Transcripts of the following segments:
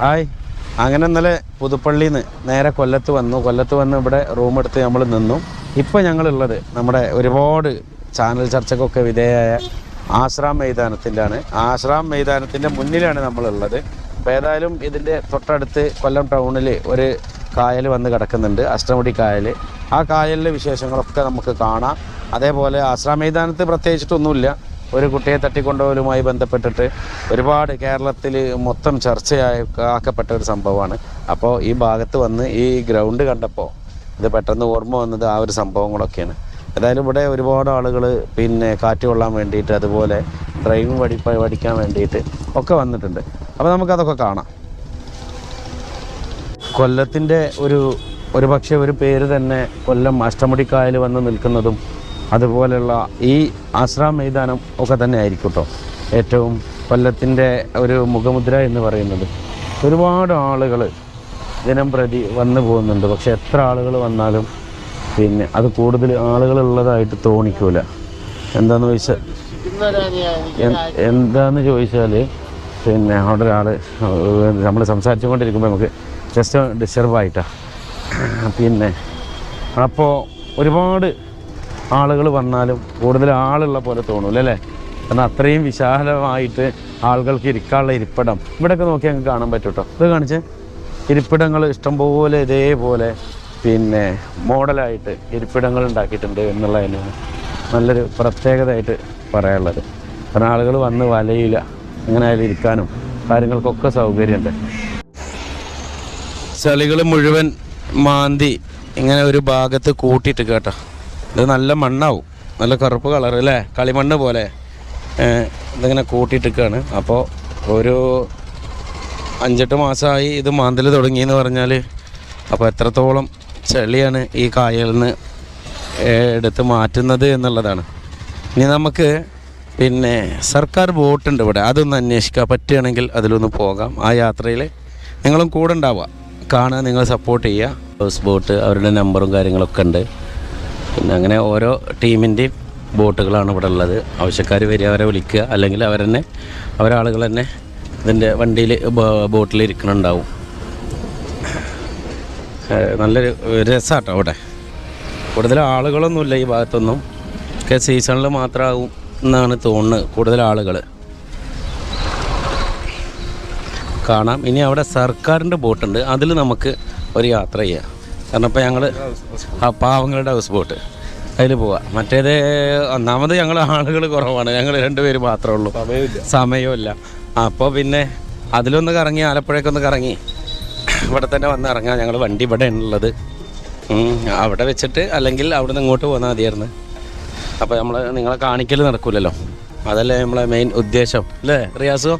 Hi. അങ്ങനെ ഇന്നലെ പുതുപ്പള്ളിയിൽ നിന്ന് നേരെ കൊല്ലത്ത് വന്നു. കൊല്ലത്ത് വന്ന് ഇവിടെ റൂം എടുത്ത് നമ്മൾ നിന്നു. ഇപ്പോൾ ഞങ്ങളുള്ളത് നമ്മുടെ ഒരുപാട് ചാനൽ ചർച്ചക്കൊക്കെ വിധേയമായ ആശ്രാം മൈതാനത്തിലാണ്. ആശ്രാം മൈതാനത്തിന്റെ മുന്നിലാണ് നമ്മളുള്ളത്. അപ്പോൾ ഏതായാലും ഇതിന്റെ തൊട്ടടുത്ത് കൊല്ലം ടൗണിൽ ഒരു കായൽ വന്ന് കിടക്കുന്നുണ്ട്. അഷ്ടമുടി കായൽ ആ കായലിലെ വിശേഷങ്ങളൊക്കെ നമുക്ക് കാണാം. അതേപോലെ ആശ്രാം മൈതാനത്ത് പ്രത്യേകിച്ചിട്ടൊന്നുമില്ല. ഒരു കുട്ടിയെ തട്ടിക്കൊണ്ടുപോകലുമായി ബന്ധപ്പെട്ടിട്ട് ഒരുപാട് കേരളത്തിൽ മൊത്തം ചർച്ചയായി ആക്കപ്പെട്ട ഒരു സംഭവമാണ്. അപ്പോൾ ഈ ഭാഗത്ത് വന്ന് ഈ ഗ്രൗണ്ട് കണ്ടപ്പോൾ ഇത് പെട്ടെന്ന് ഓർമ്മ വന്നത് ആ ഒരു സംഭവങ്ങളൊക്കെയാണ് ഏതായാലും ഇവിടെ ഒരുപാട് ആളുകൾ പിന്നെ കാറ്റ് കൊള്ളാൻ വേണ്ടിയിട്ട് അതുപോലെ ഡ്രൈവിംഗ് പഠി പഠിക്കാൻ വേണ്ടിയിട്ട് ഒക്കെ വന്നിട്ടുണ്ട്. അപ്പോൾ നമുക്കതൊക്കെ കാണാം. കൊല്ലത്തിന്റെ ഒരു ഒരു പക്ഷേ ഒരു പേര് തന്നെ കൊല്ലം അഷ്ടമുടിക്കായൽ വന്ന് നിൽക്കുന്നതും അതുപോലെയുള്ള ഈ ആശ്രാം മൈതാനം ഒക്കെ തന്നെ ആയിരിക്കും കേട്ടോ ഏറ്റവും കൊല്ലത്തിന്റെ ഒരു മുഖമുദ്ര എന്ന് പറയുന്നത്. ഒരുപാട് ആളുകൾ ദിനം പ്രതി വന്നു പോകുന്നുണ്ട്. പക്ഷെ എത്ര ആളുകൾ വന്നാലും പിന്നെ അത് കൂടുതൽ ആളുകളുള്ളതായിട്ട് തോന്നിക്കൂല. എന്താന്ന് ചോദിച്ചാൽ എന്താന്ന് ചോദിച്ചാൽ പിന്നെ അവിടെ ഒരാൾ നമ്മൾ സംസാരിച്ചുകൊണ്ടിരിക്കുമ്പോൾ നമുക്ക് ജസ്റ്റ് ഡിസ്റ്റർബ് ആയിട്ടാണ് പിന്നെ അപ്പോൾ ഒരുപാട് ആളുകൾ വന്നാലും കൂടുതൽ ആളുള്ള പോലെ തോന്നൂല അല്ലേ? കാരണം അത്രയും വിശാലമായിട്ട് ആളുകൾക്ക് ഇരിക്കാനുള്ള ഇരിപ്പിടം. ഇവിടെയൊക്കെ നോക്കി ഞങ്ങൾക്ക് കാണാൻ പറ്റും കേട്ടോ ഇത് കാണിച്ച്? ഇരിപ്പിടങ്ങൾ ഇഷ്ടംപോലെ ഇതേപോലെ പിന്നെ മോഡലായിട്ട് ഇരിപ്പിടങ്ങൾ ഉണ്ടാക്കിയിട്ടുണ്ട് എന്നുള്ളതിന് നല്ലൊരു പ്രത്യേകതയായിട്ട് പറയാനുള്ളത്. കാരണം ആളുകൾ വന്ന് വലയില്ല അങ്ങനെ ആയാലും ഇരിക്കാനും കാര്യങ്ങൾക്കൊക്കെ സൗകര്യമുണ്ട്. ചളികൾ മുഴുവൻ മാന്തി ഇങ്ങനെ ഒരു ഭാഗത്ത് കൂട്ടിയിട്ട് കേട്ടോ ഇത് നല്ല മണ്ണാവും. നല്ല കറുപ്പ് കളർ അല്ലേ? കളിമണ്ണ് പോലെ. ഇതിങ്ങനെ കൂട്ടിയിട്ടിരിക്കുകയാണ് അപ്പോൾ ഒരു അഞ്ചെട്ട് മാസമായി ഇത് മാന്തൽ തുടങ്ങിയെന്ന് പറഞ്ഞാൽ അപ്പോൾ എത്രത്തോളം ചെളിയാണ് ഈ കായലിൽ നിന്ന് എടുത്ത് മാറ്റുന്നത് എന്നുള്ളതാണ്. ഇനി നമുക്ക് പിന്നെ സർക്കാർ ബോട്ടുണ്ട് ഇവിടെ. അതൊന്ന് അന്വേഷിക്കാൻ പറ്റുകയാണെങ്കിൽ അതിലൊന്ന് പോകാം. ആ യാത്രയിൽ നിങ്ങളും കൂടെ ഉണ്ടാവുക. കാണുക നിങ്ങൾ സപ്പോർട്ട് ചെയ്യുക. ഹൗസ് ബോട്ട് അവരുടെ നമ്പറും കാര്യങ്ങളൊക്കെ ഉണ്ട്. പിന്നെ അങ്ങനെ ഓരോ ടീമിന്റെയും ബോട്ടുകളാണ് ഇവിടെ ഉള്ളത്. ആവശ്യക്കാർ വരിക അവരെ വിളിക്കുക അല്ലെങ്കിൽ അവരെന്നെ അവരാളുകൾ തന്നെ ഇതിന്റെ വണ്ടിയിൽ ബോട്ടിൽ ഇരിക്കണുണ്ടാവും. നല്ലൊരു രസമാട്ടോ അവിടെ. കൂടുതൽ ആളുകളൊന്നുമില്ല ഈ ഭാഗത്തൊന്നും. ഒക്കെ സീസണിൽ മാത്രമാകും എന്നാണ് തോന്നുന്നത് കൂടുതൽ ആളുകൾ കാണാം. ഇനി അവിടെ സർക്കാരിന്റെ ബോട്ടുണ്ട്. അതിൽ നമുക്ക് ഒരു യാത്ര ചെയ്യാം. കാരണം ഇപ്പോൾ ഞങ്ങൾ ആ പാവങ്ങളുടെ ഹൗസ് ബോട്ട് അതിൽ പോവാം. മറ്റേത് ഒന്നാമത് ഞങ്ങൾ ആളുകൾ കുറവാണ്. ഞങ്ങൾ രണ്ടുപേര് മാത്രമേ ഉള്ളൂ. സമയമില്ല. അപ്പോൾ പിന്നെ അതിലൊന്ന് കറങ്ങി ആലപ്പുഴയ്ക്കൊന്ന് കറങ്ങി. ഇവിടെ തന്നെ വന്ന് ഇറങ്ങാം. ഞങ്ങൾ വണ്ടി ഇവിടെ ഉള്ളത്. അവിടെ വെച്ചിട്ട് അല്ലെങ്കിൽ അവിടെ നിന്ന് ഇങ്ങോട്ട് പോകുന്ന മതിയായിരുന്നു. അപ്പോൾ നമ്മൾ നിങ്ങളെ കാണിക്കൽ നടക്കൂലല്ലോ. അതല്ലേ നമ്മളെ മെയിൻ ഉദ്ദേശം അല്ലേ? റിയാസോ?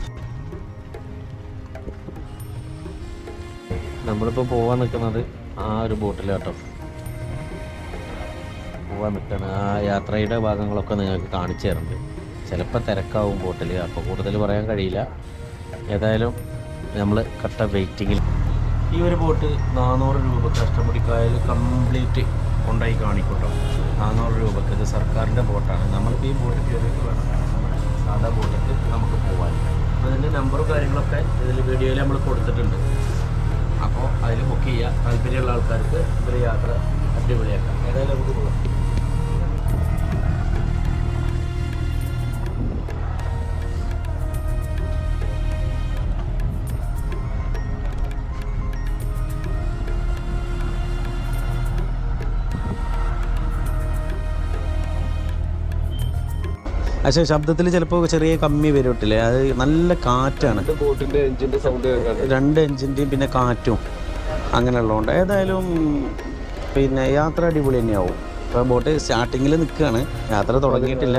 നമ്മളിപ്പോൾ പോവാൻ നിൽക്കുന്നത് ആ ഒരു ബോട്ടിൽ കേട്ടോ. പോവാൻ നിൽക്കണം ആ യാത്രയുടെ ഭാഗങ്ങളൊക്കെ നിങ്ങൾക്ക് കാണിച്ചു തരുന്നുണ്ട്. ചിലപ്പോൾ തിരക്കാവും ബോട്ടിൽ അപ്പോൾ കൂടുതൽ പറയാൻ കഴിയില്ല. ഏതായാലും നമ്മൾ കട്ട വെയിറ്റിങ്ങിൽ ഈ ഒരു ബോട്ട് നാനൂറ് രൂപക്ക് അഷ്ടമുടിക്കായൽ കംപ്ലീറ്റ് കൊണ്ടായി കാണിക്കൂട്ടോ. നാനൂറ് രൂപക്ക്. ഇത് സർക്കാരിന്റെ ബോട്ടാണ്. നമ്മളിപ്പോൾ ഈ ബോട്ട് കയറിയിട്ട് വേണം. സാധാ ബോട്ടിൽ നമുക്ക് പോകാൻ അപ്പോൾ ഇതിന്റെ നമ്പറും കാര്യങ്ങളൊക്കെ ഇതിൽ വീഡിയോയിൽ നമ്മൾ കൊടുത്തിട്ടുണ്ട്. അപ്പോൾ അതിൽ ബുക്ക് ചെയ്യുക താല്പര്യമുള്ള ആൾക്കാർക്ക് ഇവരെ യാത്ര അടിപൊളിയാക്കാം. ഏതായാലും നമുക്ക് പോകാം പക്ഷേ ശബ്ദത്തിൽ ചിലപ്പോൾ ചെറിയ കമ്മി വരട്ടില്ലേ അത് നല്ല കാറ്റാണ്. സൗണ്ട് രണ്ട് എഞ്ചിന്റെയും പിന്നെ കാറ്റും അങ്ങനെയുള്ളതുകൊണ്ട് ഏതായാലും പിന്നെ യാത്ര അടിപൊളി തന്നെയാവും. ഇപ്പോൾ ബോട്ട് സ്റ്റാർട്ടിങ്ങിൽ നിൽക്കുകയാണ്. യാത്ര തുടങ്ങിയിട്ടില്ല.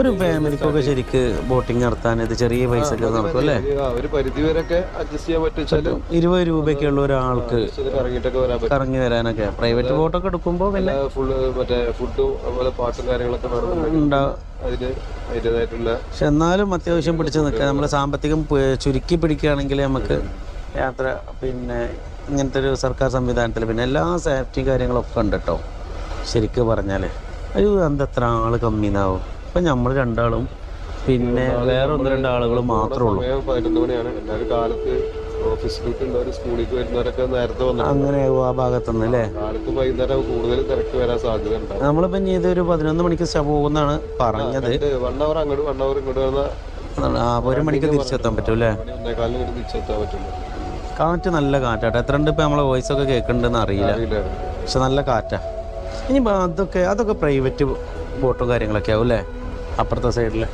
ഒരു ഫാമിലിക്കൊക്കെ ശരിക്ക് ബോട്ടിങ് നടത്താൻ ഇത് ചെറിയ പൈസ ഒക്കെ നടക്കും അല്ലേ? ഇരുപത് രൂപയ്ക്ക് ഉള്ള ഒരാൾക്ക് കറങ്ങി വരാനൊക്കെ. പ്രൈവറ്റ് ബോട്ടൊക്കെ എടുക്കുമ്പോൾ പിന്നെ ഫുള്ള് മറ്റേ ഫുഡും അതുപോലെ പാട്ടും കാര്യങ്ങളൊക്കെ വേണമെന്നുണ്ടെങ്കിൽ ഉണ്ടാവും പക്ഷെ എന്നാലും അത്യാവശ്യം പിടിച്ചു നിൽക്കുക. നമ്മൾ സാമ്പത്തികം ചുരുക്കി പിടിക്കുകയാണെങ്കിൽ നമുക്ക് യാത്ര പിന്നെ ഇങ്ങനത്തെ ഒരു സർക്കാർ സംവിധാനത്തിൽ പിന്നെ എല്ലാ സേഫ്റ്റി കാര്യങ്ങളൊക്കെ ഉണ്ട് കേട്ടോ ശരിക്ക് പറഞ്ഞാൽ അയ്യോ എന്തെത്ര ആൾ കമ്മിന്നാവും? ഇപ്പൊ നമ്മൾ രണ്ടാളും പിന്നെ വേറെ ഒന്ന് രണ്ട് ആളുകൾ മാത്രമേ ഉള്ളൂ പതിനൊന്ന് മണിയാണ്. എല്ലാവരും കാലത്ത് ഓഫീസ് ഡ്യൂട്ടി ഉള്ളവർ സ്കൂളിലേക്ക് വരുന്നവരൊക്കെ നേരത്തെ അങ്ങനെ ആ ഭാഗത്തുനിന്ന് അല്ലേ? കാലത്ത് വൈകുന്നേരം കൂടുതൽ തിരക്ക് വരാൻ സാധ്യത ഉണ്ടാവും നമ്മളിപ്പോൾ ഇനി ഇതൊരു പതിനൊന്ന് മണിക്ക് പോകുന്നാണ് പറഞ്ഞത്. വൺ അവർ അങ്ങോട്ട് വൺ അവർ ഇങ്ങോട്ട് ഒരു മണിക്ക് തിരിച്ചെത്താൻ പറ്റും അല്ലേ? മണി ഒന്നേകാലിന് ഇങ്ങോട്ട് തിരിച്ചെത്താൻ പറ്റുള്ളൂ. കാറ്റ് നല്ല കാറ്റാട്ടോ. എത്ര ഉണ്ട് ഇപ്പം നമ്മളെ വോയിസ് ഒക്കെ കേൾക്കുന്നുണ്ടെന്ന് അറിയില്ല. പക്ഷെ നല്ല കാറ്റാ. ഇനി അതൊക്കെ അതൊക്കെ പ്രൈവറ്റ് ബോട്ടും കാര്യങ്ങളൊക്കെ ആവും അല്ലേ? അപ്പുറത്തെ സൈഡിൽ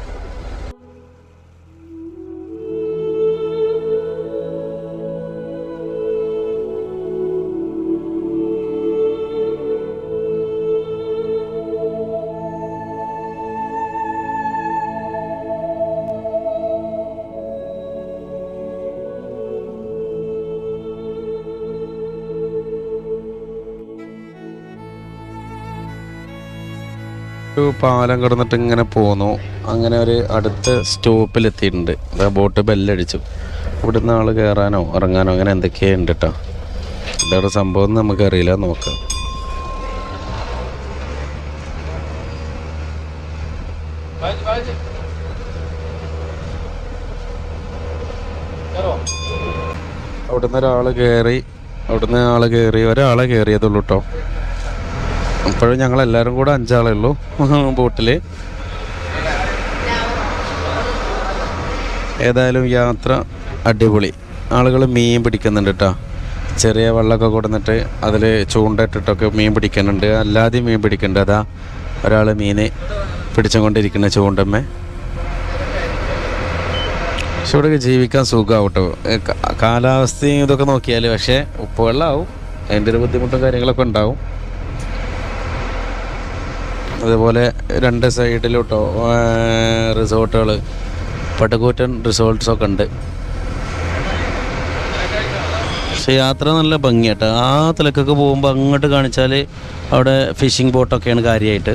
ഒരു പാലം കടന്നിട്ട് ഇങ്ങനെ പോന്നു. അങ്ങനെ ഒരു അടുത്ത സ്റ്റോപ്പിൽ എത്തിയിട്ടുണ്ട്. അതാ ബോട്ട് ബെല്ലടിച്ചു. ഇവിടുന്ന് ആൾ കയറാനോ ഇറങ്ങാനോ അങ്ങനെ എന്തൊക്കെയുണ്ട് കേട്ടോ എന്താണ് സംഭവം എന്ന് നമുക്കറിയില്ല. നോക്കാം. അവിടുന്ന് ഒരാൾ കയറി അവിടുന്ന് ആൾ കയറി ഒരാളെ കയറിയതുള്ളൂ കേട്ടോ അപ്പോഴും ഞങ്ങൾ എല്ലാവരും കൂടെ അഞ്ചാളേ ഉള്ളൂ ബോട്ടിൽ ഏതായാലും യാത്ര അടിപൊളി. ആളുകൾ മീൻ പിടിക്കുന്നുണ്ട് കേട്ടോ ചെറിയ വെള്ളമൊക്കെ കൊടുന്നിട്ട് അതിൽ ചൂണ്ടയിട്ടിട്ടൊക്കെ മീൻ പിടിക്കുന്നുണ്ട്. അല്ലാതെ മീൻ പിടിക്കുന്നുണ്ട്. അതാ ഒരാൾ മീൻ പിടിച്ചുകൊണ്ടിരിക്കുന്ന ചൂണ്ടമ്മേ. പക്ഷെ ഇവിടെ ജീവിക്കാൻ സുഖമാവും കേട്ടോ ഏ, കാലാവസ്ഥയും ഇതൊക്കെ നോക്കിയാൽ പക്ഷേ ഉപ്പ് വെള്ളമാവും അതിന്റെ ഒരു ബുദ്ധിമുട്ടും കാര്യങ്ങളൊക്കെ ഉണ്ടാവും. അതുപോലെ രണ്ട് സൈഡിലോട്ടോ റിസോർട്ടുകൾ പട്ടുകൂറ്റൻ റിസോർട്ട്സൊക്കെ ഉണ്ട്. പക്ഷെ യാത്ര നല്ല ഭംഗിയായിട്ട് ആ തിലക്കൊക്കെ പോകുമ്പോൾ അങ്ങോട്ട് കാണിച്ചാൽ അവിടെ ഫിഷിംഗ് ബോട്ടൊക്കെയാണ് കാര്യമായിട്ട്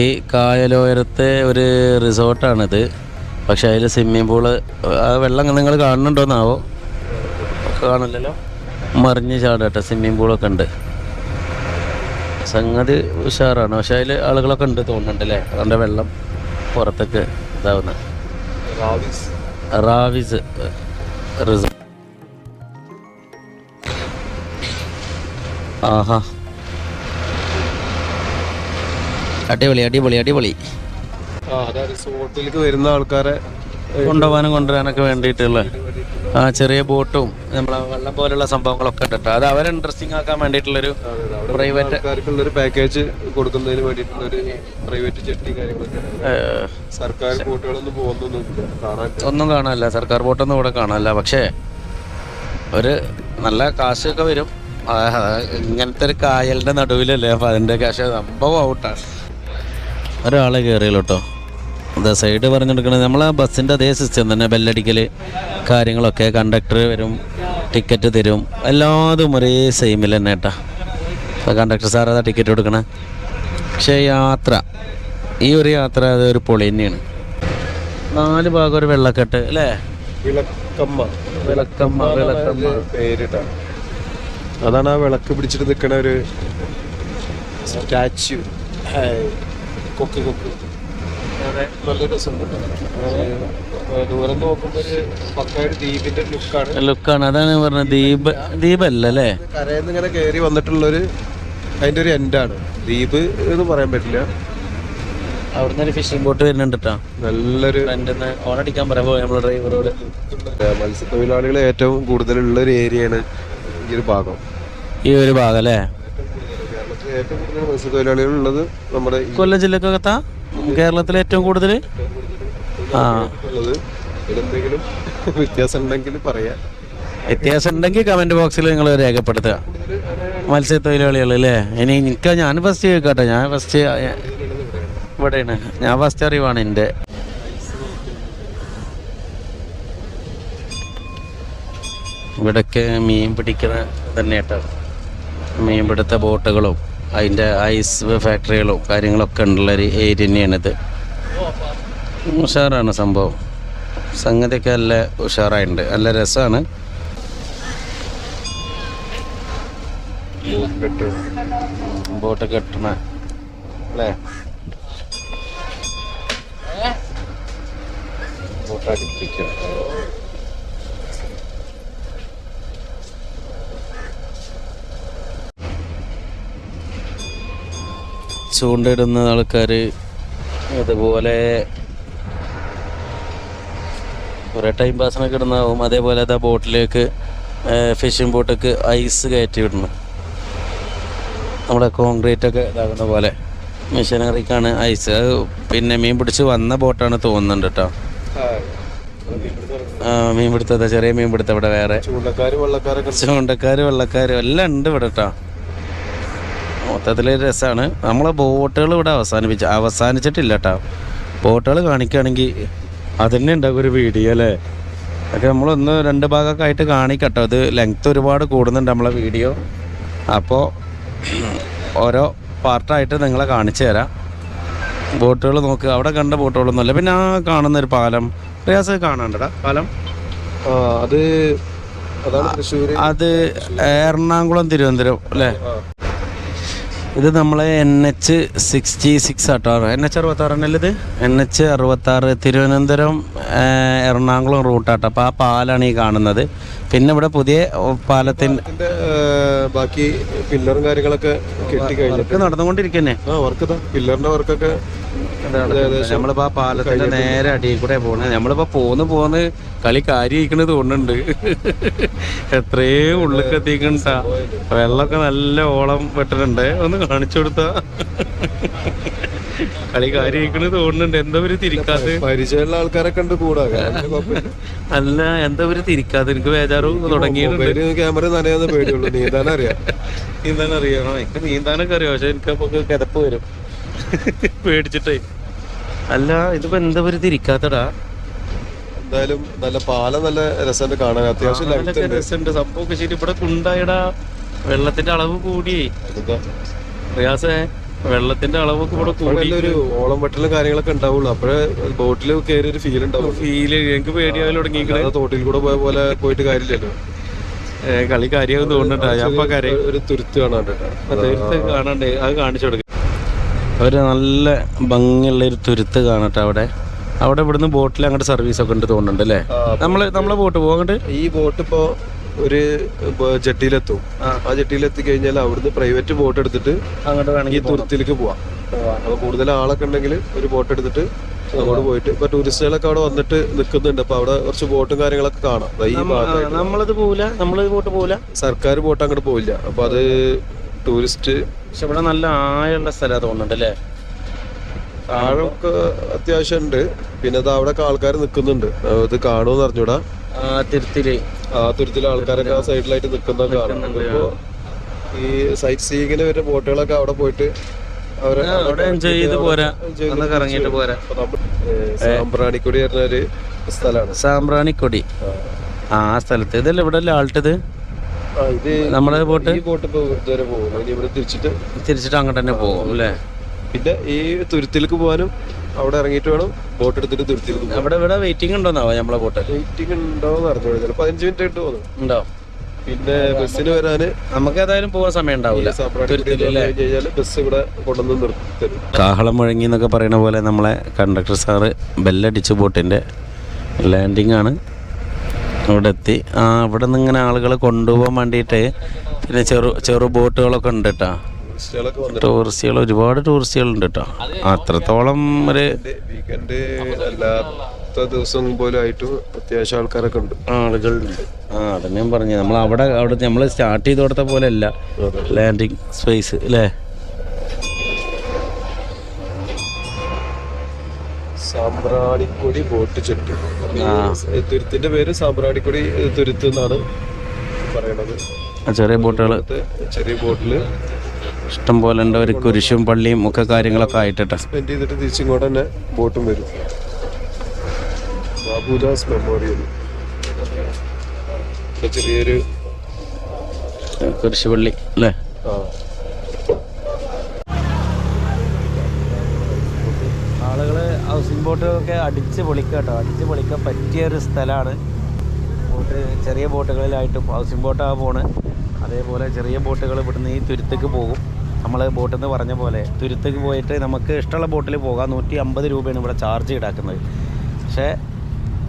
ഈ കായലോരത്തെ ഒരു റിസോർട്ടാണിത്. പക്ഷെ അതിൽ സ്വിമ്മിംഗ് പൂൾ ആ വെള്ളം നിങ്ങൾ കാണുന്നുണ്ടോന്നാവോ? കാണില്ലല്ലോ മറിഞ്ഞ് ചാടട്ടെ സ്വിമ്മിംഗ് പൂളൊക്കെ ഉണ്ട്. സംഗതി ഉഷാറാണ്. പക്ഷേ അതിൽ ആളുകളൊക്കെ ഉണ്ട് തോന്നുന്നുണ്ട് അല്ലേ അതുകൊണ്ട് വെള്ളം പുറത്തേക്ക് ഇതാവുന്ന. റാവിസ്. ആഹാ. അടിപൊളി അടിപൊളി അടിപൊളി. റിസോർട്ടിലേക്ക് വരുന്ന ആൾക്കാരെ കൊണ്ടുപോകാനും കൊണ്ടുവരാനൊക്കെ വേണ്ടിയിട്ടുള്ള ചെറിയ ബോട്ടും നമ്മളെ വെള്ളം പോലുള്ള സംഭവങ്ങളൊക്കെ ഉണ്ട് കേട്ടോ അത് അവരെ ഇൻട്രസ്റ്റിംഗ് ആക്കാൻ വേണ്ടിയിട്ടുള്ളൊരു പ്രൈവറ്റ് ആൾക്കാർക്കുള്ള ഒരു പാക്കേജ് കൊടുക്കുന്നതിന് വേണ്ടിയിട്ടുള്ള ഒരു പ്രൈവറ്റ് ജെട്ടി കാര്യങ്ങളൊക്കെ സർക്കാർ ബോട്ടുകളൊന്നും ഒന്നും കാണാനില്ല. സർക്കാർ ബോട്ടൊന്നും ഇവിടെ കാണാനില്ല. പക്ഷേ ഒരു നല്ല കാശൊക്കെ വരും. ഇങ്ങനത്തെ ഒരു കായലിന്റെ നടുവിലല്ലേ? അപ്പം അതിന്റെ കാശ് സംഭവം ഔട്ടാണ് ഒരാളെ കയറിയല്ലോ കേട്ടോ അതെ സൈഡ് പറഞ്ഞെടുക്കണത് നമ്മളെ ബസ്സിന്റെ അതേ സിസ്റ്റം തന്നെ ബെല്ലടിക്കൽ കാര്യങ്ങളൊക്കെ കണ്ടക്ടർ വരും ടിക്കറ്റ് തരും എല്ലാതും ഒരേ സെയിമിൽ തന്നെ കേട്ടാ. അപ്പോൾ കണ്ടക്ടർ സാർ അതാ ടിക്കറ്റ് കൊടുക്കണേ? പക്ഷേ യാത്ര ഈ ഒരു യാത്ര അത് ഒരു പൊളി തന്നെയാണ്. നാല് ഭാഗം ഒരു വെള്ളക്കെട്ട് അല്ലേ? വിളക്കമ്മ. വിളക്കമ്മ വിളക്കമ്മ പേരിട്ട. അതാണ് ആ വിളക്ക് പിടിച്ചിട്ട് നിൽക്കണ ഒരു സ്റ്റാച്യു. കൊക്ക് കൊക്ക്. നല്ല രസമുണ്ട്. ദൂരം നോക്കുമ്പോ ഒരു പക്ക ദ്വീപിന്റെ ലുക്കാണ്. ലുക്കാണ്. അതാണ് പറഞ്ഞത്. ദ്വീപ് ദ്വീപല്ല അല്ലേ? കരയിൽ ഇങ്ങനെ കയറി വന്നിട്ടുള്ളൊരു അതിന്റെ ഒരു എൻഡാണ് ദ്വീപ് എന്ന് പറയാൻ പറ്റില്ല. അവിടുന്ന് ഒരു ഫിഷിംഗ് ബോട്ട് വരുന്നുണ്ട് കേട്ടോ നല്ലൊരു ഓണടിക്കാൻ പറയുമ്പോൾ ഡ്രൈവറോട് മത്സ്യത്തൊഴിലാളികൾ ഏറ്റവും കൂടുതലുള്ള ഒരു ഏരിയയാണ് ഈ ഒരു ഭാഗം. ഈ ഒരു ഭാഗം അല്ലേ? കേരളത്തിൽ ഏറ്റവും കൂടുതൽ മത്സ്യത്തൊഴിലാളികൾ ഉള്ളത് നമ്മുടെ കൊല്ലം ജില്ലക്കകത്താ കേരളത്തിലെ ഏറ്റവും കൂടുതൽ? ആ. വ്യത്യാസം ഉണ്ടെങ്കിൽ പറയാം. വ്യത്യാസം ഉണ്ടെങ്കിൽ കമന്റ് ബോക്സിൽ നിങ്ങൾ രേഖപ്പെടുത്തുക. മത്സ്യത്തൊഴിലാളികൾ അല്ലേ? ഇനി എനിക്ക് ഞാൻ ഫസ്റ്റ് കേൾക്കട്ടെ. ഞാൻ ഫസ്റ്റ് ഇവിടെയാണ്. ഞാൻ ഫസ്റ്റ് അറിവാണ് എന്റെ. ഇവിടൊക്കെ മീൻ പിടിക്കുന്ന തന്നെ കേട്ടോ മീൻ പിടുത്ത ബോട്ടുകളും. അതിന്റെ ഐസ് ഫാക്ടറികളും കാര്യങ്ങളൊക്കെ ഉള്ളൊരു ഏരിയ തന്നെയാണിത്. ഉഷാറാണ് സംഭവം. സംഗതിയൊക്കെ നല്ല ഉഷാറായിട്ടുണ്ട്. നല്ല രസമാണ് ബോട്ട് കെട്ടണ അല്ലേ? ബോട്ട് ചൂണ്ടയിടുന്ന ആൾക്കാർ അതുപോലെ കുറേ ടൈം പാസിനൊക്കെ ഇടുന്നതാവും അതേപോലെ അതാ ബോട്ടിലേക്ക് ഫിഷിംഗ് ബോട്ടൊക്കെ ഐസ് കയറ്റി വിടണം നമ്മുടെ കോൺക്രീറ്റ് ഒക്കെ ഇതാകുന്ന പോലെ മെഷീനറിക്കാണ് ഐസ് അത് പിന്നെ മീൻ പിടിച്ച് വന്ന ബോട്ടാണ് തോന്നുന്നുണ്ട് കേട്ടോ ആ, മീൻ പിടുത്തത് ചെറിയ മീൻ പിടുത്തം ഇവിടെ വേറെ. ചൂണ്ടക്കാര് വെള്ളക്കാരൊക്കെ ചൂണ്ടക്കാർ വെള്ളക്കാർ എല്ലാം ഉണ്ട് ഇവിടെ കേട്ടോ മൊത്തത്തിൽ രസമാണ് നമ്മളെ ബോട്ടുകൾ ഇവിടെ അവസാനിപ്പിച്ചു അവസാനിച്ചിട്ടില്ല കേട്ടോ ബോട്ടുകൾ കാണിക്കുകയാണെങ്കിൽ അതന്നെ ഉണ്ടാകും ഒരു വീഡിയോ അല്ലേ? അതൊക്കെ നമ്മളൊന്ന് രണ്ട് ഭാഗമൊക്കെ ആയിട്ട് കാണിക്കട്ടോ. അത് ലെങ്ത്ത് ഒരുപാട് കൂടുന്നുണ്ട് നമ്മളെ വീഡിയോ. അപ്പോൾ ഓരോ പാർട്ടായിട്ട് നിങ്ങളെ കാണിച്ചു തരാം. ബോട്ടുകൾ നോക്കുക അവിടെ കണ്ട ബോട്ടുകളൊന്നുമല്ല. പിന്നെ ആ കാണുന്ന ഒരു പാലം. പ്രയാസം കാണണ്ടടാ. പാലം? അത് അത് എറണാകുളം തിരുവനന്തപുരം അല്ലേ? ഇത് നമ്മളെ എൻ എച്ച് സിക്സ്റ്റി സിക്സ് ആട്ടോ എൻ എച്ച് അറുപത്താറന്നല്ലേ ഇത്? എൻ എച്ച് അറുപത്താറ് തിരുവനന്തപുരം എറണാകുളം റൂട്ടാട്ടോ അപ്പോൾ ആ പാലാണ് ഈ കാണുന്നത്. പിന്നെ ഇവിടെ പുതിയ പാലത്തിന്റെ ബാക്കി പില്ലറും കാര്യങ്ങളൊക്കെ കെട്ടി കഴിഞ്ഞു നടന്നുകൊണ്ടിരിക്കുന്നേ. ആ വർക്ക് പില്ലറിന്റെ വർക്കൊക്കെ നമ്മളിപ്പോ ആ പാലത്തിന്റെ നേരെ അടിയിൽ കൂടെ പോണേ. നമ്മളിപ്പോ പോന്ന് പോന്ന് കളി കാര്യിക്കണത് തോന്നുന്നുണ്ട്. എത്രയേ ഉള്ളിലേക്ക് എത്തിക്കണ്ടാ വെള്ളമൊക്കെ നല്ല ഓളം വെട്ടിട്ടുണ്ട് ഒന്ന് കാണിച്ചു കൊടുത്താ. കളി കാര്യിക്കണത് തോന്നുന്നുണ്ട്. എന്താ ഒരു തിരിക്കാത്ത? പരിചയമുള്ള ആൾക്കാരൊക്കെ ഉണ്ട് കൂടാ. അല്ല എന്താ ഒരു തിരിക്കാത്ത? എനിക്ക് ബേജാറ് തുടങ്ങിയിട്ടുണ്ട്. ക്യാമറ നനയാന്ന് പേടിയുള്ളൂ. നീന്താനറിയാം. നീന്താനറിയാം. എനിക്ക് നീന്താനൊക്കെ അറിയാം. പക്ഷെ എനിക്ക് അപ്പൊ കിതപ്പ് വരും. പേടിച്ചിട്ടേ. അല്ല ഇതിപ്പോ എന്താ ഒരു തിരിക്കാത്തടാ എന്തായാലും നല്ല പാല നല്ല രസമുണ്ട് കാണാൻ. അത്യാവശ്യം രസമുണ്ട്. സംഭവമൊക്കെ ശരി. ഇവിടെ കുണ്ടായടാ. വെള്ളത്തിന്റെ അളവ് കൂടിയേ. പ്രയാസേ വെള്ളത്തിന്റെ അളവൊക്കെ ഇവിടെ കൂടി. ഒരു ഓളം വെട്ടലും കാര്യങ്ങളൊക്കെ ഉണ്ടാവുള്ളൂ. അപ്പോഴേ ബോട്ടിൽ കയറി ഒരു ഫീൽ ഉണ്ടാവും ഫീൽ എനിക്ക് പേടിയായാലും തുടങ്ങി തോട്ടിൽ കൂടെ പോയ പോലെ പോയിട്ട് കാര്യമില്ലല്ലോ. കളി കാര്യമാകും തോന്നുന്നുണ്ടാ. ഞാൻ ഒരു തുരുത്ത് കാണാണ്ട് കാണാണ്ട് കാണണ്ടേ അത് കാണിച്ചു കൊടുക്ക. ഒരു നല്ല ഭംഗിയുള്ള ഒരു തുരുത്ത് കാണട്ടെ അവിടെ. അവിടെ ഇവിടുന്ന് ബോട്ടിൽ അങ്ങോട്ട് സർവീസ് ഒക്കെ ഉണ്ട് തോന്നുന്നുണ്ട് അല്ലേ? നമ്മൾ നമ്മളെ ബോട്ട് പോകണ്ട് ഈ ബോട്ട് ഇപ്പോ ഒരു ജെട്ടിയിലെത്തും. ആ. ജെട്ടിയിലെത്തി കഴിഞ്ഞാൽ അവിടുന്ന് പ്രൈവറ്റ് ബോട്ട് എടുത്തിട്ട് അങ്ങോട്ട് വേണമെങ്കിൽ തുരുത്തിലേക്ക് പോവാം. അപ്പൊ കൂടുതൽ ആളൊക്കെ ഉണ്ടെങ്കിൽ ഒരു ബോട്ട് എടുത്തിട്ട് അങ്ങോട്ട് പോയിട്ട്. ഇപ്പൊ ടൂറിസ്റ്റുകളൊക്കെ അവിടെ വന്നിട്ട് നിൽക്കുന്നുണ്ട്. അപ്പൊ അവിടെ കുറച്ച് ബോട്ടും കാര്യങ്ങളൊക്കെ കാണാം. ഈ നമ്മളത് പോവില്ല. നമ്മളത് ബോട്ട് പോവില്ല. സർക്കാർ ബോട്ട് അങ്ങോട്ട് പോവില്ല. അപ്പൊ അത് ടൂറിസ്റ്റ് പക്ഷെ ഇവിടെ നല്ല ആയുള്ള സ്ഥലം തോന്നുന്നുണ്ട് അല്ലേ? താഴൊക്കെ അത്യാവശ്യം ഉണ്ട് പിന്നെ അവിടെ ആൾക്കാർ നിൽക്കുന്നുണ്ട് ഇത് കാണുമെന്ന് അറിഞ്ഞൂടാ. ആ തിരുത്തിൽ. ആ തിരുത്തിൽ ആൾക്കാരൊക്കെ ആ സൈഡിലായിട്ട് നിൽക്കുന്ന കാണാം. ഇപ്പോ ഈ സൈറ്റ് സീയിങ്ങിന് വരുന്ന ബോട്ടുകളൊക്കെ അവിടെ പോയിട്ട് അവിടെ എൻജോയ് ചെയ്ത് പോരാ. കറങ്ങിയിട്ട് സാമ്പ്രാണിക്കൊടി ഒരു സ്ഥലമാണ്. സാമ്പ്രാണിക്കൊടി. ആ. ആ സ്ഥലത്ത്. ഇതല്ലേ ഇവിടെ അല്ലേ ആൾട്ടത്? നമ്മളെ ബോട്ട് ഈ ബോട്ട് ഇപ്പൊ ഇതുവരെ പോകും. ഇനി ഇവിടെ തിരിച്ചിട്ട് തിരിച്ചിട്ട് അങ്ങോട്ട് തന്നെ പോകും അല്ലേ? പിന്നെ ഈ തുരുത്തിലേക്ക് പോകാനും അവിടെ ഇറങ്ങിയിട്ട് വേണം ബോട്ട് എടുത്തിട്ട് തുരുത്തിലേക്ക് അവിടെ ഇവിടെ വെയിറ്റിംഗ് ഉണ്ടോന്നാവോ നമ്മളെ ബോട്ട്? വെയിറ്റിംഗ് ഉണ്ടോന്ന് അറിഞ്ഞോളൂ ചിലപ്പോൾ പതിനഞ്ച് മിനിറ്റ് ആയിട്ട് പോകുന്നു ഉണ്ടോ? പിന്നെ ബസ്സിന് വരാന് നമുക്ക് ഏതായാലും പോകാൻ സമയം ഉണ്ടാവില്ല ബസ് ഇവിടെ കൊണ്ടുവന്ന് നിർത്തി. കാഹളം മുഴങ്ങി എന്നൊക്കെ പറയുന്ന പോലെ നമ്മളെ കണ്ടക്ടർ സാറ് ബെല്ലടിച്ച് ബോട്ടിന്റെ ലാൻഡിങ് ആണ്. ഇവിടെ എത്തി ആ ഇവിടെ നിന്ന് ഇങ്ങനെ ആളുകൾ കൊണ്ടുപോകാൻ വേണ്ടിയിട്ട് പിന്നെ ചെറു ചെറു ബോട്ടുകളൊക്കെ ഉണ്ട് കേട്ടോ ടൂറിസ്റ്റുകൾ ഒരുപാട് ടൂറിസ്റ്റുകൾ ഉണ്ട് കേട്ടോ അത്രത്തോളം ഒരു വീക്കെൻഡ് അല്ലാത്ത ദിവസം പോലും ആയിട്ട് അത്യാവശ്യം ആൾക്കാരൊക്കെ ഉണ്ട്. ആളുകളുണ്ട്. ആ അതന്നെ ഞാൻ പറഞ്ഞു. നമ്മൾ അവിടെ അവിടെ നമ്മൾ സ്റ്റാർട്ട് ചെയ്ത് കൊടുത്ത പോലെ അല്ല ലാൻഡിങ് സ്പേസ് അല്ലേ സാമ്പ്രാണിക്കൊടി ബോട്ട് ചെട്ടി തുരുത്തിന്റെ പേര് സാമ്പ്രാണിക്കൊടി തുരുത്ത് എന്നാണ് പറയണത്. ചെറിയ ബോട്ടുകൾ. ചെറിയ ബോട്ടിൽ ഇഷ്ടം പോലെ ഉണ്ട്. ഒരു കുരിശും പള്ളിയും ഒക്കെ കാര്യങ്ങളൊക്കെ ആയിട്ട് സ്പെൻഡ് ചെയ്തിട്ട് തിരിച്ചിങ്ങോട്ട് തന്നെ ബോട്ടും വരും. ബാബുദാസ് മെമ്മോറിയൽ. ചെറിയൊരു കുരിശുപള്ളി അല്ലേ? ആ. ബോട്ടൊക്കെ അടിച്ച് പൊളിക്കുക കേട്ടോ. അടിച്ച് പൊളിക്കാൻ പറ്റിയ ഒരു സ്ഥലമാണ് ബോട്ട് ചെറിയ ബോട്ടുകളിലായിട്ട് ഹൗസിംഗ് ബോട്ടാണ് പോണ്. അതേപോലെ ചെറിയ ബോട്ടുകൾ ഇവിടുന്ന് ഈ തുരുത്തേക്ക് പോകും. നമ്മൾ ബോട്ടിൽ നിന്ന് പറഞ്ഞ പോലെ തുരുത്തേക്ക് പോയിട്ട് നമുക്ക് ഇഷ്ടമുള്ള ബോട്ടിൽ പോകാം. നൂറ്റി അമ്പത് രൂപയാണ് ഇവിടെ ചാർജ് ഈടാക്കുന്നത്. പക്ഷേ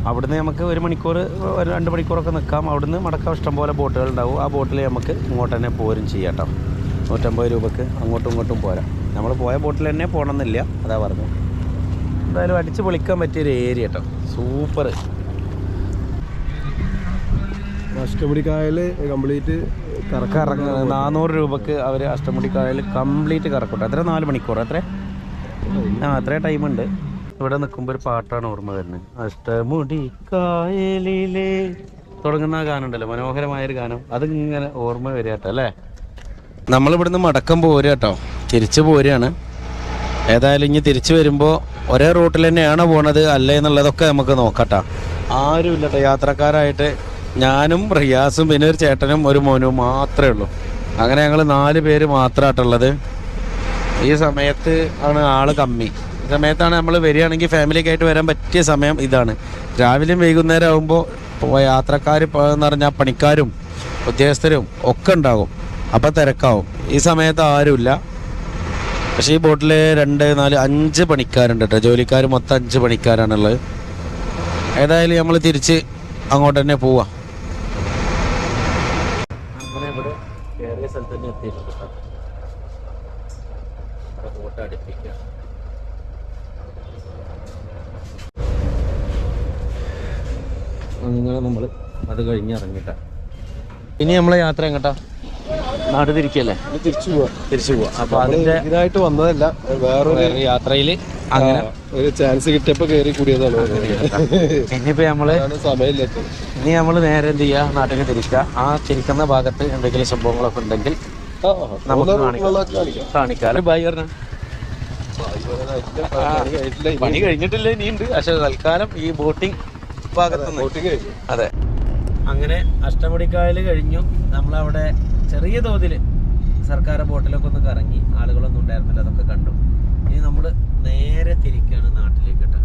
അവിടുന്ന് നമുക്ക് ഒരു മണിക്കൂർ ഒരു രണ്ട് മണിക്കൂറൊക്കെ നിൽക്കാം. അവിടുന്ന് മടക്കം ഇഷ്ടംപോലെ ബോട്ടുകൾ ഉണ്ടാവും. ആ ബോട്ടിൽ നമുക്ക് ഇങ്ങോട്ട് തന്നെ പോരും ചെയ്യാം കേട്ടോ. നൂറ്റമ്പത് രൂപക്ക് അങ്ങോട്ടും ഇങ്ങോട്ടും പോരാം. നമ്മൾ പോയ ബോട്ടിൽ തന്നെ പോകണമെന്നില്ല. അതാ പറഞ്ഞു എന്തായാലും അടിച്ച് പൊളിക്കാൻ പറ്റിയൊരു ഏരിയ കേട്ടോ സൂപ്പർ അഷ്ടമുടി കായൽ കംപ്ലീറ്റ് കറങ്ങ നാനൂറ് രൂപക്ക് അവർ അഷ്ടമുടി കായൽ കംപ്ലീറ്റ് കറക്കട്ടെ എത്ര? നാല് മണിക്കൂർ എത്ര? ആ അത്രേ ടൈമുണ്ട് ഇവിടെ നിൽക്കുമ്പോൾ ഒരു പാട്ടാണ് ഓർമ്മ വരുന്നത്. അഷ്ടമുടി കായലിലെ തുടങ്ങുന്ന ഗാനമുണ്ടല്ലോ ഗാനം ഉണ്ടല്ലോ. മനോഹരമായൊരു ഗാനം. അതിങ്ങനെ ഓർമ്മ വരിക കേട്ടോ അല്ലേ? നമ്മളിവിടുന്ന് മടക്കം പോരുക കേട്ടോ. തിരിച്ചു പോരുകയാണ്. ഏതായാലും ഇനി തിരിച്ചു വരുമ്പോൾ ഒരേ റൂട്ടിൽ തന്നെയാണ് പോണത് അല്ലേ എന്നുള്ളതൊക്കെ നമുക്ക് നോക്കട്ടെ. ആരുമില്ല കേട്ടോ യാത്രക്കാരായിട്ട് ഞാനും റിയാസും പിന്നെ ഒരു ചേട്ടനും ഒരു മോനും മാത്രമേ ഉള്ളൂ. അങ്ങനെ ഞങ്ങൾ നാല് പേര് മാത്രമായിട്ടുള്ളത് ഈ സമയത്ത് ആണ് ആൾ കമ്മി. ഈ സമയത്താണ് നമ്മൾ വരികയാണെങ്കിൽ ഫാമിലിക്കായിട്ട് വരാൻ പറ്റിയ സമയം ഇതാണ്. രാവിലെയും വൈകുന്നേരം ആകുമ്പോൾ യാത്രക്കാർ എന്ന് പറഞ്ഞാൽ പണിക്കാരും ഉദ്യോഗസ്ഥരും ഒക്കെ ഉണ്ടാകും. അപ്പം തിരക്കാവും. ഈ സമയത്ത് ആരുമില്ല. പക്ഷേ ഈ ബോട്ടിൽ രണ്ട് നാല് അഞ്ച് പണിക്കാരുണ്ട് കേട്ടോ. ജോലിക്കാർ മൊത്തം അഞ്ച് പണിക്കാരാണുള്ളത്. ഏതായാലും നമ്മൾ തിരിച്ച് അങ്ങോട്ട് തന്നെ പോവാം. നിങ്ങൾ നമ്മൾ അത് കഴിഞ്ഞ് ഇറങ്ങിട്ട. ഇനി നമ്മളെ യാത്ര എങ്ങട്ടാ? നാട് തിരിക്കല്ലേ തിരിച്ചു പോവാ. തിരിച്ചു പോവാ. അപ്പൊ അതിന്റെ ഇതിനായിട്ട് വന്നതല്ല വേറൊരു വേറെ യാത്രയിൽ അങ്ങനെ ഒരു ചാൻസ് കിട്ടിയപ്പോ കയറി കൂടിയതാണ്. ഇനിയിപ്പോ നമ്മൾ സമയമില്ല ഇനി നമ്മൾ നേരെ എന്ത് ചെയ്യാ? നാട്ടിലേക്ക് തിരിക്കുക. ആ തിരിക്കുന്ന ഭാഗത്ത് എന്തെങ്കിലും സംഭവങ്ങളൊക്കെ ഉണ്ടെങ്കിൽ നമുക്ക് കാണിക്കാം. കാണിക്കാം. ബൈ പറഞ്ഞ? പണി കഴിഞ്ഞിട്ടില്ല ഇനിയുണ്ട്. പക്ഷെ തൽക്കാലം ഈ ബോട്ടിംഗ് ഭാഗത്ത് അതെ. അങ്ങനെ അഷ്ടമുടിക്കായൽ കഴിഞ്ഞു. നമ്മളവിടെ ചെറിയ തോതിൽ സർക്കാർ ബോട്ടിലൊക്കെ ഒന്ന് കറങ്ങി ആളുകളൊന്നും ഉണ്ടായിരുന്നില്ല അതൊക്കെ കണ്ടു. ഇനി നമ്മൾ നേരെ തിരിക്കുകയാണ് നാട്ടിലേക്ക് കേട്ടോ.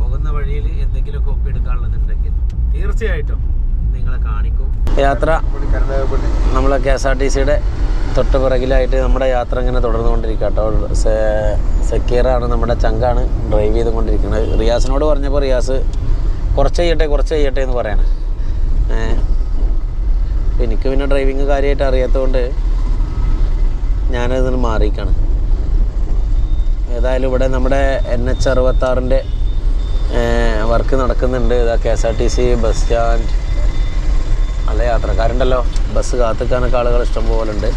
പോകുന്ന വഴിയിൽ എന്തെങ്കിലുമൊക്കെ ഒപ്പിയെടുക്കാനുള്ളതുണ്ടെങ്കിൽ തീർച്ചയായിട്ടും നിങ്ങളെ കാണിക്കും. യാത്ര നമ്മൾ കെ എസ് ആർ ടി സിയുടെ തൊട്ട് പിറകിലായിട്ട് നമ്മുടെ യാത്ര ഇങ്ങനെ തുടർന്നുകൊണ്ടിരിക്കുക കേട്ടോ. സക്കീറാണ് നമ്മുടെ ചങ്കാണ് ഡ്രൈവ് ചെയ്തുകൊണ്ടിരിക്കുന്നത്. റിയാസിനോട് പറഞ്ഞപ്പോൾ റിയാസ് കുറച്ച് ചെയ്യട്ടെ കുറച്ച് ചെയ്യട്ടെ എന്ന് പറയണം. എനിക്ക് പിന്നെ ഡ്രൈവിങ് കാര്യമായിട്ട് അറിയാത്തതുകൊണ്ട് ഞാനതിന് മാറിയിക്കാണ് ഏതായാലും ഇവിടെ നമ്മുടെ എൻ എച്ച് അറുപത്താറിന്റെ വർക്ക് നടക്കുന്നുണ്ട്. ഇതാ K S R T C bus stand നല്ല യാത്രക്കാരുണ്ടല്ലോ. ബസ് കാത്തിക്കാനൊക്കെ ആളുകൾ ഇഷ്ടം പോലെ ഉണ്ട്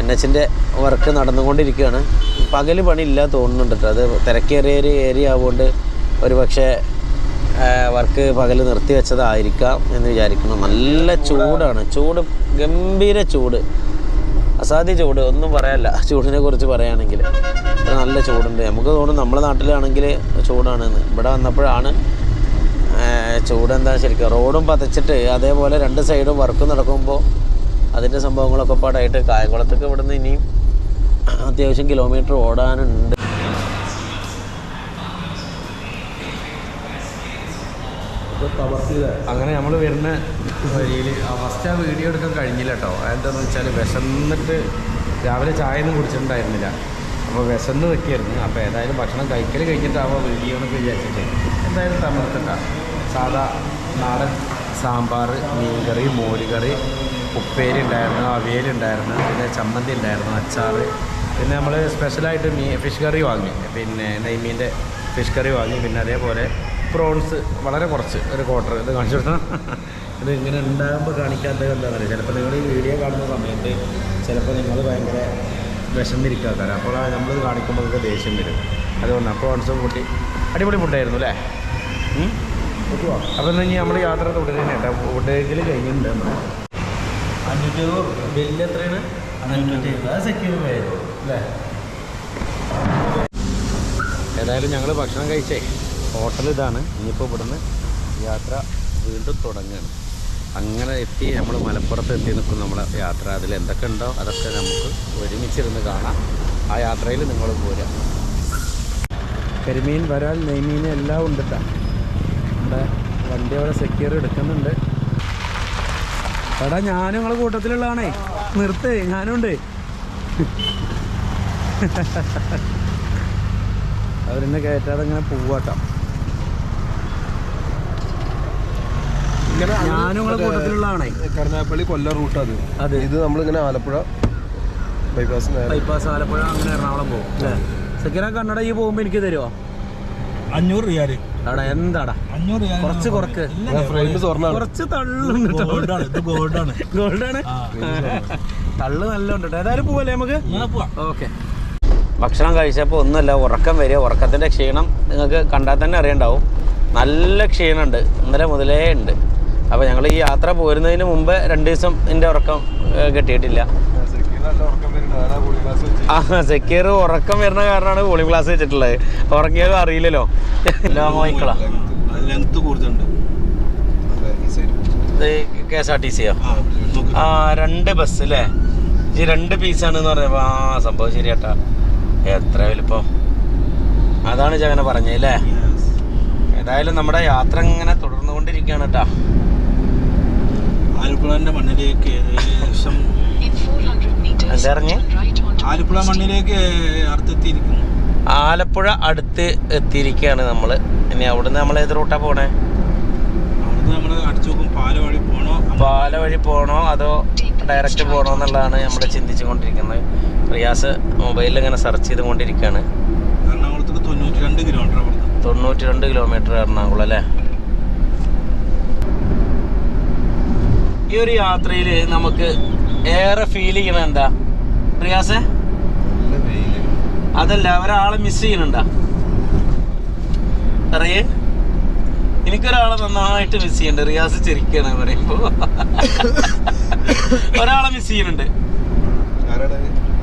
എൻ എച്ചിന്റെ വർക്ക് നടന്നുകൊണ്ടിരിക്കുകയാണ്. പകൽ പണിയില്ല തോന്നുന്നുണ്ട് അത് തിരക്കേറിയ ഒരു ഏരിയ ആവുകൊണ്ട് ഒരു പക്ഷേ വർക്ക് പകൽ നിർത്തി വെച്ചതായിരിക്കാം എന്ന് വിചാരിക്കുന്നു. നല്ല ചൂടാണ്. ചൂട് ഗംഭീര ചൂട്. അസാധ്യ ചൂട്. ഒന്നും പറയാനില്ല ചൂടിനെ കുറിച്ച് പറയുകയാണെങ്കിൽ നല്ല ചൂടുണ്ട്. നമുക്ക് തോന്നും നമ്മുടെ നാട്ടിലാണെങ്കിൽ ചൂടാണെന്ന്. ഇവിടെ വന്നപ്പോഴാണ് ചൂട് എന്താ ശരിക്കും റോഡും പതച്ചിട്ട് അതേപോലെ രണ്ട് സൈഡും വർക്ക് നടക്കുമ്പോൾ അതിന്റെ സംഭവങ്ങളൊക്കെ പാടായിട്ട് കായംകുളത്തൊക്കെ ഇവിടുന്ന് ഇനിയും അത്യാവശ്യം കിലോമീറ്റർ ഓടാനുണ്ട് ഇത് തമർത്തിയതാ. അങ്ങനെ നമ്മൾ വരുന്ന വഴിയിൽ ഫസ്റ്റ് ആ വീഡിയോ എടുക്കാൻ കഴിഞ്ഞില്ല കേട്ടോ എന്താണെന്ന് വെച്ചാൽ വിശന്നിട്ട് രാവിലെ ചായ ഒന്നും കുടിച്ചിട്ടുണ്ടായിരുന്നില്ല. അപ്പോൾ വിശന്ന് വെക്കായിരുന്നു അപ്പോൾ ഏതായാലും ഭക്ഷണം കഴിക്കൽ കഴിഞ്ഞിട്ടാവുമ്പോൾ വീഡിയോ എന്നൊക്കെ വിചാരിച്ചിട്ട്. എന്തായാലും തമിഴ്ത്തണ്ട സാധാ നാടൻ സാമ്പാർ മീൻകറി മോരുകറി ഉപ്പേരി ഉണ്ടായിരുന്നു അവിയലുണ്ടായിരുന്നു പിന്നെ ചമ്മന്തി ഉണ്ടായിരുന്നു അച്ചാർ പിന്നെ നമ്മൾ സ്പെഷ്യലായിട്ട് മീ ഫിഷ് കറി വാങ്ങി. പിന്നെ നെയ്മീന്റെ ഫിഷ് കറി വാങ്ങി. പിന്നെ അതേപോലെ പ്രോൺസ് വളരെ കുറച്ച് ഒരു ക്വാർട്ടർ ഇത് കാണിച്ചു കൊടുക്കണം ഇത് ഇങ്ങനെ ഉണ്ടാകുമ്പോൾ കാണിക്കാത്തത് എന്താണെന്ന് അറിയാം ചിലപ്പോൾ നിങ്ങൾ ഈ വീഡിയോ കാണുന്ന സമയത്ത് ചിലപ്പോൾ നിങ്ങൾ ഭയങ്കര വിശന്നിരിക്കാക്കാരം അപ്പോൾ നമ്മൾ കാണിക്കുമ്പോൾ നിങ്ങൾക്ക് ദേഷ്യം വരും. അതുകൊണ്ട് പ്രോൺസും കൂട്ടി അടിപൊളി ഫുഡായിരുന്നു അല്ലേ? അപ്പോൾ ഇനി നമ്മൾ യാത്ര തുടരുന്ന കേട്ടോ. ഫുഡേക്കിൽ കഴിഞ്ഞിട്ടുണ്ട് നമ്മൾ അഞ്ഞൂറ്റി ബില്ല് എത്രയാണ്? അഞ്ഞൂറ്റി അത് സെക്യൂർ അല്ലേ? ഏതായാലും ഞങ്ങൾ ഭക്ഷണം കഴിച്ചേ. ഹോട്ടൽ ഇതാണ്. ഇനിയിപ്പോൾ ഇവിടുന്ന് യാത്ര വീണ്ടും തുടങ്ങുകയാണ്. അങ്ങനെ എത്തി നമ്മൾ മലപ്പുറത്ത് എത്തി നിൽക്കും നമ്മളെ യാത്ര അതിൽ എന്തൊക്കെ ഉണ്ടോ അതൊക്കെ നമുക്ക് ഒരുമിച്ചിരുന്ന് കാണാം. ആ യാത്രയിൽ നിങ്ങൾ പോരാ കരിമീൻ വരാൽ നെയ്മീൻ എല്ലാം ഉണ്ട് നമ്മുടെ വണ്ടി അവിടെ സെക്യൂർ എടുക്കുന്നുണ്ട്. എടാ ഞാനും നിങ്ങളെ കൂട്ടത്തിലുള്ളതാണേ. നിർത്തേ ഞാനുണ്ട് അവരെന്നെ കയറ്റാതെ ഇങ്ങനെ പോവാട്ടോ ഇങ്ങനെ ഞാനും നിങ്ങളെ കൂട്ടത്തിലുള്ളതാണേ. കരുനാഗപ്പള്ളി കൊല്ലം റൂട്ട് അത്. അതെ. ഇത് നമ്മളിങ്ങനെ ആലപ്പുഴ ബൈപ്പാസ് നേരെ. ബൈപ്പാസ് ആലപ്പുഴ അങ്ങനെ എറണാകുളം പോകും അല്ലേ? സെക്കീറ കണ്ണട ഈ പോകുമ്പോ എനിക്ക് തരുമോ അഞ്ഞൂറ് റിയാൽ. ആടാ എന്താടാ? അഞ്ഞൂറ് കുറച്ച് കുറക്ക്. കുറച്ച് തള്ളുണ്ട് ഗോൾഡാണ് ഇത് ഗോൾഡാണ് ഗോൾഡാണ് തള്ളു നല്ല ഉണ്ട്. ഏതായാലും പോവല്ലേ നമുക്ക്? ഓക്കെ. ഭക്ഷണം കഴിച്ചപ്പോൾ ഒന്നുമല്ല ഉറക്കം വരിക. ഉറക്കത്തിന്റെ ക്ഷീണം നിങ്ങൾക്ക് കണ്ടാൽ തന്നെ അറിയണ്ടാവും. നല്ല ക്ഷീണമുണ്ട്. ഇന്നലെ മുതലേ ഉണ്ട്. അപ്പോൾ ഞങ്ങൾ ഈ യാത്ര പോരുന്നതിന് മുമ്പ് രണ്ട് ദിവസം എന്റെ ഉറക്കം കെട്ടിയിട്ടില്ല. ആ സെക്യൂർ ഉറക്കം വരുന്ന കാരണമാണ് കൂളിംഗ് ക്ലാസ് വെച്ചിട്ടുള്ളത്. ഉറങ്ങിയത് അറിയില്ലല്ലോ. Long K S R T സിയോ ആ രണ്ട് ബസ് അല്ലേ ഈ രണ്ട് പീസാണെന്ന് പറഞ്ഞപ്പോൾ ആ സംഭവം ശരിയാട്ടാ. എത്ര വലിപ്പം. അതാണ് ജഗന പറഞ്ഞത് അല്ലേ ഏതായാലും നമ്മുടെ യാത്ര ഇങ്ങനെ തുടർന്നുകൊണ്ടിരിക്കുകയാണ് കേട്ടാ ആലപ്പുഴന്റെ മണ്ണിലേക്ക് ഏകദേശം ആലപ്പുഴ മണ്ണിലേക്ക് അടുത്തെത്തിയിരിക്കുന്നു. ആലപ്പുഴ അടുത്ത് എത്തിയിരിക്കുകയാണ് നമ്മൾ ഇനി അവിടുന്ന് നമ്മൾ ഏത് റൂട്ടാ പോണേ? അവിടുന്ന് നമ്മൾ അടിച്ചു നോക്കും പാല വഴി പോണോ? പാല വഴി പോണോ അതോ ഡയറക്റ്റ് പോണോ എന്നുള്ളതാണ് നമ്മൾ ചിന്തിച്ചു കൊണ്ടിരിക്കുന്നത് റിയാസ് മൊബൈലിൽ ഇങ്ങനെ സെർച്ച് ചെയ്തുകൊണ്ടിരിക്കുകയാണ്. എറണാകുളത്തേക്ക് തൊണ്ണൂറ്റി രണ്ട് കിലോമീറ്റർ തൊണ്ണൂറ്റി രണ്ട് കിലോമീറ്റർ എറണാകുളം അല്ലേ? ഈ ഒരു യാത്രയിൽ നമുക്ക് ഏറെ ഫീൽ ചെയ്യണ എന്താ? പ്രിയാസെ? അതല്ല ഒരാളെ മിസ് ചെയ്യണുണ്ടാ അറിയേ? എനിക്കൊരാളെ നന്നായിട്ട് മിസ് ചെയ്യണ്ട് റിയാസ് ചിരിക്കാണ് പറയുമ്പോ. ഒരാളെ മിസ് ചെയ്യുന്നുണ്ട്.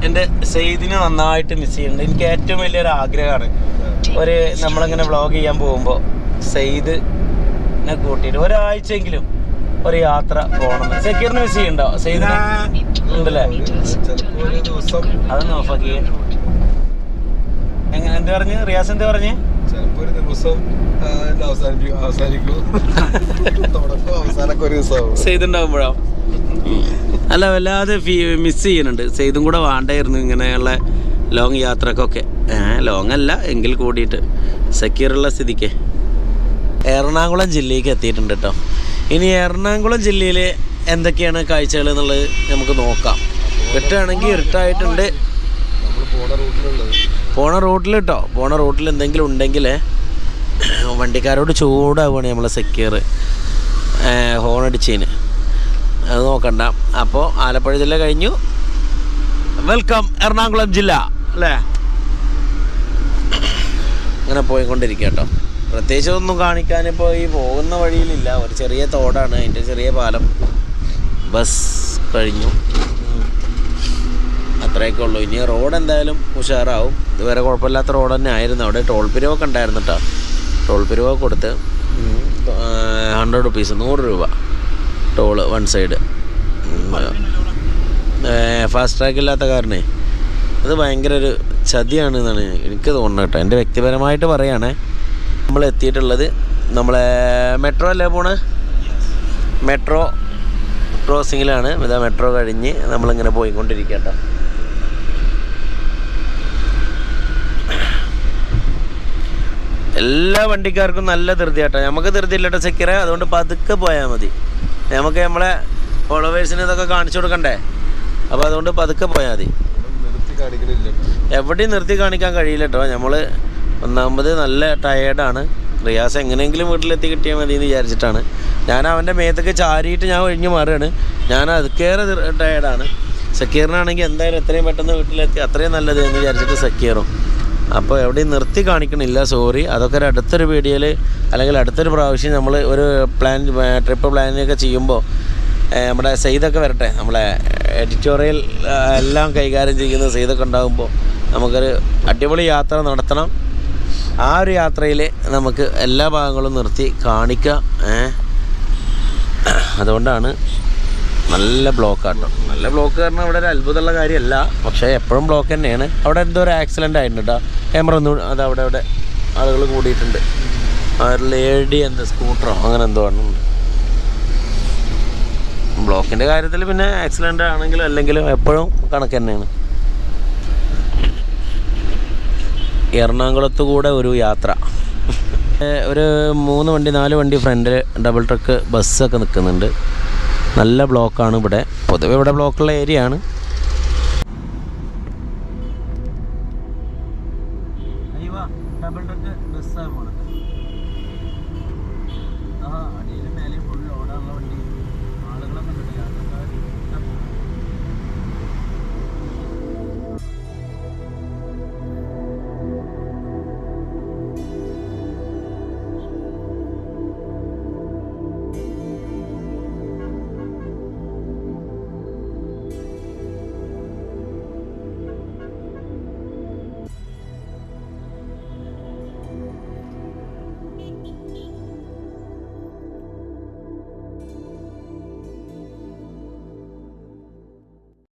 എന്റെ സെയ്ദിനെ നന്നായിട്ട് മിസ് ചെയ്യുന്നുണ്ട്. എനിക്ക് ഏറ്റവും വലിയൊരു ആഗ്രഹമാണ്. ഒരു നമ്മളിങ്ങനെ വ്ളോഗ് ചെയ്യാൻ പോകുമ്പോൾ സെയ്ദിനെ കൂട്ടിയിട്ട്. ഒരാഴ്ചയെങ്കിലും ഒരു യാത്ര പോകണം. സെക്യൂറിന് മിസ് ചെയ്യണ്ടോ? സെയ്ദിനെ ഉണ്ടല്ലേ? അതൊന്ന് എങ്ങനെ? എന്ത് പറഞ്ഞു? റിയാസ് എന്ത് പറഞ്ഞു? ചിലപ്പോ ഒരു ദിവസം അവസാനിക്കും. തുടക്കം ഒരു ദിവസമാവും അല്ല വല്ലാതെ മിസ് ചെയ്യുന്നുണ്ട്. സെയ്തും കൂടെ വേണ്ടായിരുന്നു ഇങ്ങനെയുള്ള ലോങ് യാത്രക്കൊക്കെ. ഏഹ് ലോങ് അല്ല എങ്കിൽ കൂടിയിട്ട്. സെക്യൂറുള്ള സ്ഥിതിക്ക്. എറണാകുളം ജില്ലയ്ക്ക് എത്തിയിട്ടുണ്ട് കേട്ടോ ഇനി എറണാകുളം ജില്ലയിലെ എന്തൊക്കെയാണ് കാഴ്ചകൾ എന്നുള്ളത് നമുക്ക് നോക്കാം. ഇരുട്ടാണെങ്കിൽ ഇരുട്ടായിട്ടുണ്ട്. നമ്മൾ പോണ റൂട്ടിൽ കേട്ടോ പോണ റൂട്ടിൽ എന്തെങ്കിലും ഉണ്ടെങ്കിൽ വണ്ടിക്കാരോട് ചൂടാവുകയാണ് നമ്മളെ സെക്യൂർ ഹോൺ അടിച്ചതിന്. അത് നോക്കണ്ട. അപ്പോൾ ആലപ്പുഴ ജില്ല കഴിഞ്ഞു. വെൽക്കം എറണാകുളം ജില്ല. അല്ലേ? അങ്ങനെ പോയിക്കൊണ്ടിരിക്കുക കേട്ടോ പ്രത്യേകിച്ച് ഒന്നും കാണിക്കാനിപ്പോൾ ഈ പോകുന്ന വഴിയിലില്ല. ഒരു ചെറിയ തോടാണ്. അതിന്റെ ചെറിയ പാലം ബസ് കഴിഞ്ഞു. അത്രയൊക്കെ ഉള്ളൂ. ഇനി റോഡ് എന്തായാലും ഉഷാറാവും. ഇതുവരെ കുഴപ്പമില്ലാത്ത റോഡ് തന്നെ ആയിരുന്നു. അവിടെ ടോൾ പിരിവൊക്കെ ഉണ്ടായിരുന്നു കേട്ടോ ടോൾ പിരിവൊക്കെ കൊടുത്ത് ഹൺഡ്രഡ് റുപ്പീസ് നൂറ് രൂപ toll one side fast track ഇല്ലാത്ത കാരണേ അത് ഭയങ്കര ഒരു ചതിയാണ് എന്നാണ് എനിക്ക് തോന്നുന്നത് കേട്ടോ എന്റെ വ്യക്തിപരമായിട്ട് പറയുകയാണേ നമ്മൾ എത്തിയിട്ടുള്ളത് നമ്മളെ മെട്രോ അല്ലേ പോണ്? മെട്രോ ക്രോസിങ്ങിലാണ് ഇതാ മെട്രോ കഴിഞ്ഞ് നമ്മളിങ്ങനെ പോയിക്കൊണ്ടിരിക്കട്ടെ. കേട്ടോ എല്ലാ വണ്ടിക്കാർക്കും നല്ല ധൃതി കേട്ടോ നമുക്ക് ധൃതി ഇല്ലട്ടോ സെക്യൂറ അതുകൊണ്ട് പതുക്കെ പോയാൽ മതി. നമുക്ക് നമ്മളെ ഫോളോവേഴ്സിന് ഇതൊക്കെ കാണിച്ചു കൊടുക്കണ്ടേ? അപ്പോൾ അതുകൊണ്ട് പതുക്കെ പോയാൽ മതി. എവിടെയും നിർത്തി കാണിക്കാൻ കഴിയില്ല കേട്ടോ നമ്മൾ ഒന്നാമത് നല്ല ടയേർഡാണ് റിയാസ് എങ്ങനെയെങ്കിലും വീട്ടിലെത്തി കിട്ടിയാൽ മതി എന്ന് വിചാരിച്ചിട്ടാണ്. ഞാൻ അവന്റെ മേത്തൊക്കെ ചാരിയിട്ട് ഞാൻ ഒഴിഞ്ഞു മാറുകയാണ്. ഞാൻ അതുക്കേറെ ടയേർഡാണ് സക്കീറിനാണെങ്കിൽ എന്തായാലും എത്രയും പെട്ടെന്ന് വീട്ടിലെത്തി അത്രയും നല്ലത് എന്ന് വിചാരിച്ചിട്ട് സക്കീറും. അപ്പോൾ എവിടെയും നിർത്തി കാണിക്കണില്ല സോറി അതൊക്കെ ഒരു അടുത്തൊരു വീഡിയോയിൽ അല്ലെങ്കിൽ അടുത്തൊരു പ്രാവശ്യം നമ്മൾ ഒരു പ്ലാൻ ട്രിപ്പ് പ്ലാനിങ്ങൊക്കെ ചെയ്യുമ്പോൾ നമ്മുടെ സെയ്തൊക്കെ വരട്ടെ. നമ്മളെ എഡിറ്റോറിയൽ എല്ലാം കൈകാര്യം ചെയ്യുന്ന സെയ്തൊക്കെ ഉണ്ടാകുമ്പോൾ നമുക്കൊരു അടിപൊളി യാത്ര നടത്തണം. ആ ഒരു യാത്രയിൽ നമുക്ക് എല്ലാ ഭാഗങ്ങളും നിർത്തി കാണിക്കുക അതുകൊണ്ടാണ് നല്ല ബ്ലോക്ക് ആട്ടോ. നല്ല ബ്ലോക്ക് കാരണം അവിടെ ഒരു അത്ഭുതമുള്ള കാര്യമല്ല. പക്ഷേ എപ്പോഴും ബ്ലോക്ക് തന്നെയാണ്. അവിടെ എന്തോ ഒരു ആക്സിഡന്റ് ആയിട്ടുണ്ട് കേട്ടോ ക്യാമറ ഒന്നും അത് അവിടെ അവിടെ ആളുകൾ കൂടിയിട്ടുണ്ട്. ആ ഒരു ലേഡി എന്താ സ്കൂട്ടറോ അങ്ങനെ എന്തോ ആണ്. ബ്ലോക്കിന്റെ കാര്യത്തിൽ പിന്നെ ആക്സിഡന്റ് ആണെങ്കിലും അല്ലെങ്കിലും എപ്പോഴും കണക്ക് തന്നെയാണ്. എറണാകുളത്ത് കൂടെ ഒരു യാത്ര. ഒരു മൂന്ന് വണ്ടി നാല് വണ്ടി ഫ്രണ്ടിൽ ഡബിൾ ട്രക്ക് ബസ്സൊക്കെ നിൽക്കുന്നുണ്ട്. നല്ല ബ്ലോക്കാണ് ഇവിടെ. പൊതുവെ ഇവിടെ ബ്ലോക്കുള്ള ഏരിയ ആണ് ഡബിൾ ട്രക്ക് ബസ്സാണ് പോണത്.